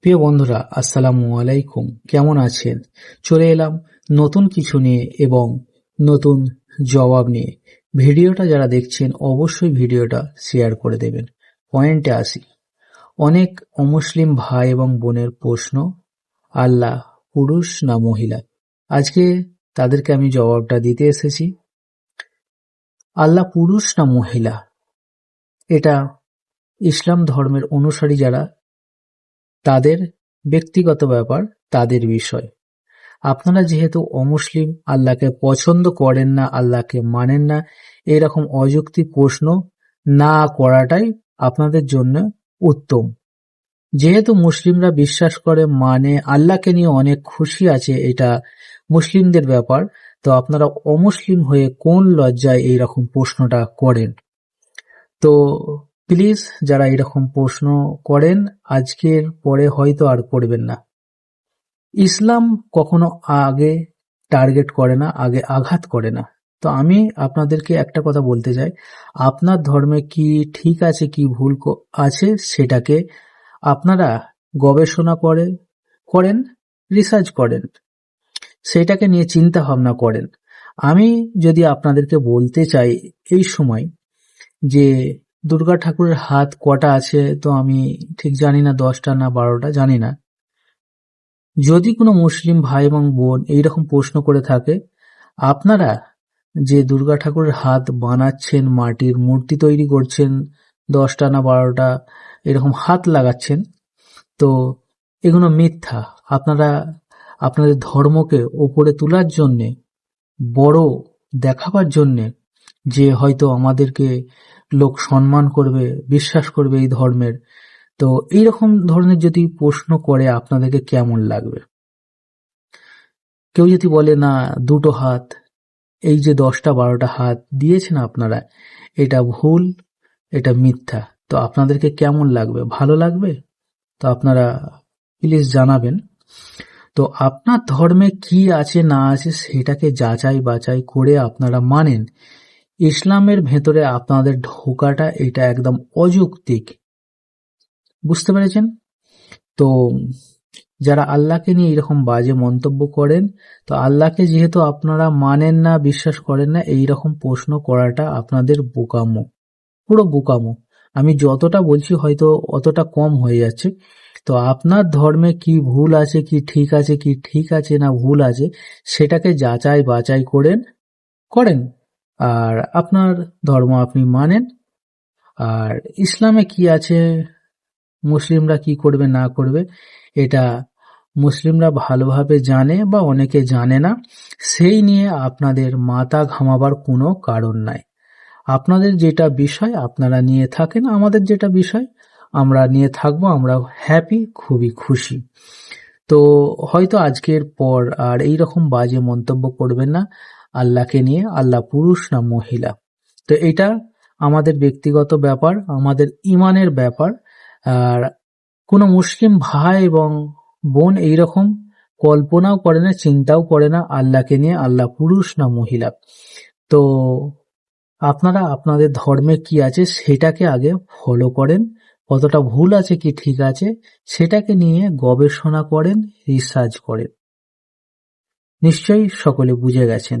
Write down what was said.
প্রিয় বন্ধুরা, আসসালামু আলাইকুম। কেমন আছেন? চলে এলাম নতুন কিছু নিয়ে এবং নতুন জবাব নিয়ে। ভিডিওটা যারা দেখছেন, অবশ্যই ভিডিওটা শেয়ার করে দেবেন। পয়েন্টে আসি। অনেক অমুসলিম ভাই এবং বোনের প্রশ্ন, আল্লাহ পুরুষ না মহিলা? আজকে তাদেরকে আমি জবাবটা দিতে এসেছি। আল্লাহ পুরুষ না মহিলা? এটা ইসলাম ধর্মের অনুসারী যারা তাদের ব্যক্তিগত ব্যাপার, তাদের বিষয়। আপনারা যেহেতু অমুসলিম, আল্লাহকে পছন্দ করেন না, আল্লাহকে মানেন না, এরকম অযৌক্তিক প্রশ্ন না করাটাই আপনাদের জন্য উত্তম। যেহেতু মুসলিমরা বিশ্বাস করে মানে আল্লাহকে নিয়ে অনেক খুশি আছে, এটা মুসলিমদের ব্যাপার, তো আপনারা অমুসলিম হয়ে কোন লজ্জায় এইরকম প্রশ্নটা করেন? তো প্লিজ যারা এরকম প্রশ্ন করেন, আজকের পরে হয়তো আর করবেন না। ইসলাম কখনো আগে টার্গেট করে না, আগে আঘাত করে না। তো আমি আপনাদেরকে একটা কথা বলতে চাই। আপনার ধর্মে কি ঠিক আছে, কি ভুল আছে সেটাকে আপনারা গবেষণা করে, করেন রিসার্চ করেন। সেটাকে নিয়ে চিন্তা ভাবনা করেন। আমি যদি আপনাদেরকে বলতে চাই এই সময় যে দুর্গা ঠাকুরের হাত কটা আছে তো আমি ঠিক জানি না, দশটা না বারোটা, জানি না। যদি কোনো মুসলিম ভাই এবং বোন এইরকম প্রশ্ন করে থাকে, আপনারা যে দুর্গা ঠাকুরের হাত বানাচ্ছেন, মাটির মূর্তি তৈরি করছেন, দশটা না বারোটা, এরকম হাত লাগাচ্ছেন, তো এগুলো মিথ্যা। আপনারা আপনাদের ধর্মকে ওপরে তোলার জন্যে, বড় দেখাবার জন্যে যে হয়তো আমাদেরকে লোক সম্মান করবে, বিশ্বাস করবে এই ধর্মের। তো এইরকম ধরনের যদি প্রশ্ন করে, আপনাদেরকে কেমন লাগবে? কেউ যদি বলে, না, দুটো হাত, এই যে দশটা, বারোটা হাত দিয়েছেন আপনারা, এটা ভুল, এটা মিথ্যা। তো আপনাদেরকে কেমন লাগবে? ভালো লাগবে? তো আপনারা প্লিজ জানাবেন। তো আপনার ধর্মে কি আছে, না আছে, সেটাকে যাচাই বাছাই করে আপনারা মানেন। ইসলামের ভেতরে আপনাদের ঢোকাটা এটা একদম অযৌক্তিক। বুঝতে পেরেছেন? তো যারা আল্লাহকে নিয়ে এরকম বাজে মন্তব্য করেন, তো আল্লাহকে যেহেতু আপনারা মানেন না, বিশ্বাস করেন না এই রকম প্রশ্ন করাটা আপনাদের বোকামো। পুরো বোকামো। আমি যতটা বলছি হয়তো অতটা কম হয়ে যাচ্ছে। তো আপনার ধর্মে কি ভুল আছে, কি ঠিক আছে, কি ঠিক আছে না ভুল আছে, সেটাকে যাচাই বাছাই করেন করেন। আর আপনার ধর্ম আপনি মানেন। আর ইসলামে কি আছে? মুসলিমরা কি করবে, না করবে? এটা মুসলিমরা ভালোভাবে জানে বা অনেকে জানে না। সেই নিয়ে আপনাদের মাথা ঘামাবার কোনো কারণ নাই। আপনাদের যেটা বিষয়, আপনারা নিয়ে থাকেন। আমাদের যেটা বিষয়, আমরা নিয়ে থাকব। আমরা হ্যাপি খুবই খুশি। তো হয়তো আজকের পর আর এই রকম বাজে মন্তব্য করবেন না। আল্লাহকে নিয়ে আল্লাহ পুরুষ না মহিলা। তো এটা আমাদের ব্যক্তিগত ব্যাপার, আমাদের ইমানের ব্যাপার। আর কোনো মুসলিম ভাই এবং বোন এইরকম কল্পনাও করে না, চিন্তাও করে না আল্লাহকে নিয়ে আল্লাহ পুরুষ না মহিলা। তো আপনারা, আপনাদের ধর্মে কি আছে সেটাকে আগে ফলো করেন। কতটা ভুল আছে কি ঠিক আছে সেটাকে নিয়ে গবেষণা করেন রিসার্চ করেন। নিশ্চয়ই সকলে বুঝে গেছেন।